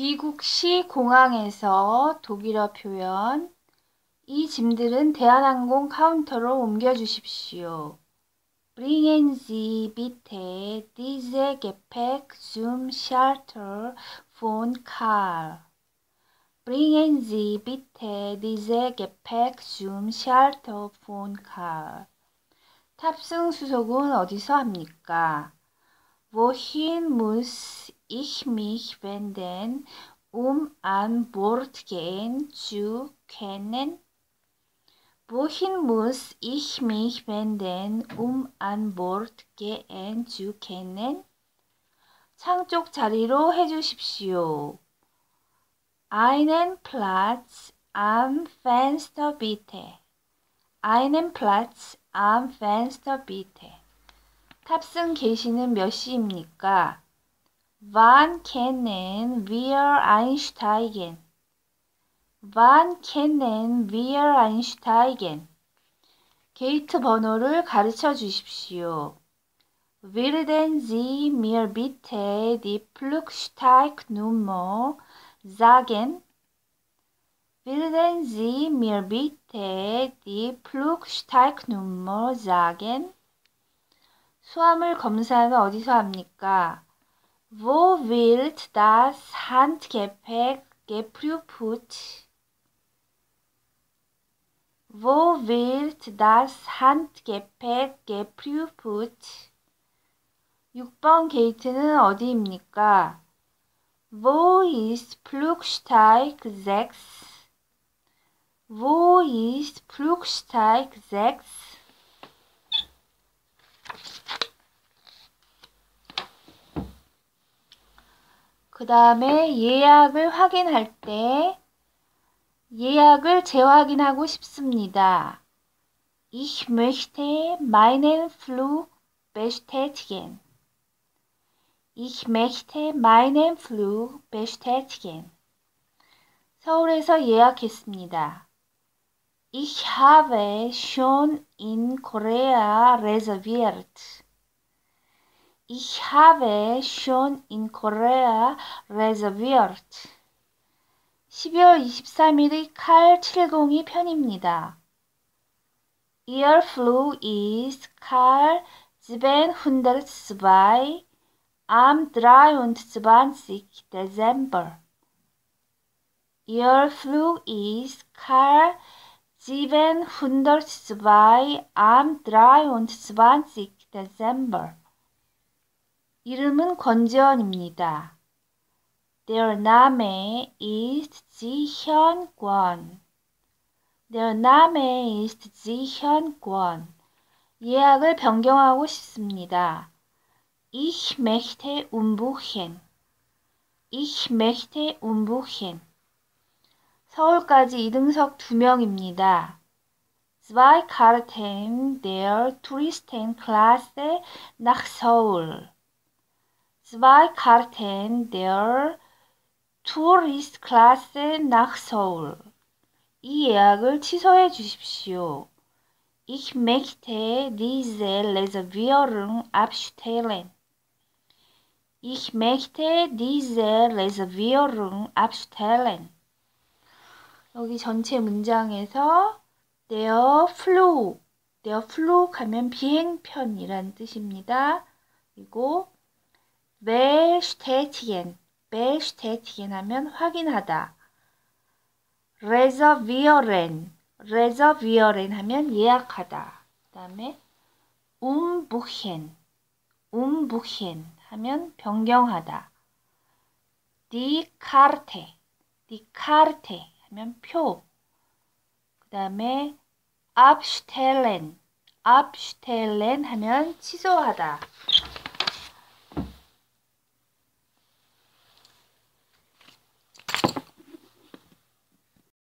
귀국시 공항에서 독일어 표현 이 짐들은 대한항공 카운터로 옮겨주십시오. Bringen Sie bitte diese Gepäck zum Schalter von Karl. Bringen Sie bitte diese Gepäck zum Schalter von Karl. 탑승 수속은 어디서 합니까? Wohin muss ich mich wenden, um an Bord gehen zu können? Wohin muss ich mich wenden, um an Bord gehen zu können? 창쪽 자리로 해주십시오. Einen Platz am Fenster bitte. Einen Platz am Fenster bitte. 탑승 개시는 몇 시입니까? Wann können wir einsteigen? Wann können wir einsteigen? 게이트 번호를 가르쳐 주십시오. Würden Sie mir bitte die Flugsteignummer sagen? Würden Sie mir bitte die Flugsteignummer sagen? 수화물 검사는 어디서 합니까? Wo wird das Handgepäck geprüft? Wo wird das Handgepäck geprüft? 6번 게이트는 어디입니까? Wo ist Flugsteig 6? Wo ist Flugsteig 6? 그 다음에 예약을 확인할 때 예약을 재확인하고 싶습니다. Ich möchte meinen Flug bestätigen. Ich möchte meinen Flug bestätigen. 서울에서 예약했습니다. Ich habe schon in Korea reserviert. Ich habe schon in Korea reserviert. 12월 23일의 칼 702 편입니다. Ihr Flug ist Karl 702 am 23. Dezember. Ihr Flug ist Karl 702 am 23. Dezember. 이름은 권지원입니다. Der Name ist 지현권. Der Name ist 지현권. 예약을 변경하고 싶습니다. Ich möchte umbuchen. Ich möchte umbuchen. 서울까지 2등석 2명입니다. Zwei Karten der Touristenklasse nach Seoul. Zwei Karten der Touristklasse nach Seoul. 이 예약을 취소해 주십시오. Ich möchte diese Reservierung abstellen. Ich möchte diese Reservierung abstellen. 여기 전체 문장에서 der Flug, der Flug 하면 비행편이란 뜻입니다. 그리고 bestätigen, bestätigen 하면 확인하다. reservieren, reservieren 하면 예약하다. 그 다음에 umbuchen, umbuchen 하면 변경하다. die Karte, die Karte 하면 표. 그 다음에 abstellen, abstellen 하면 취소하다.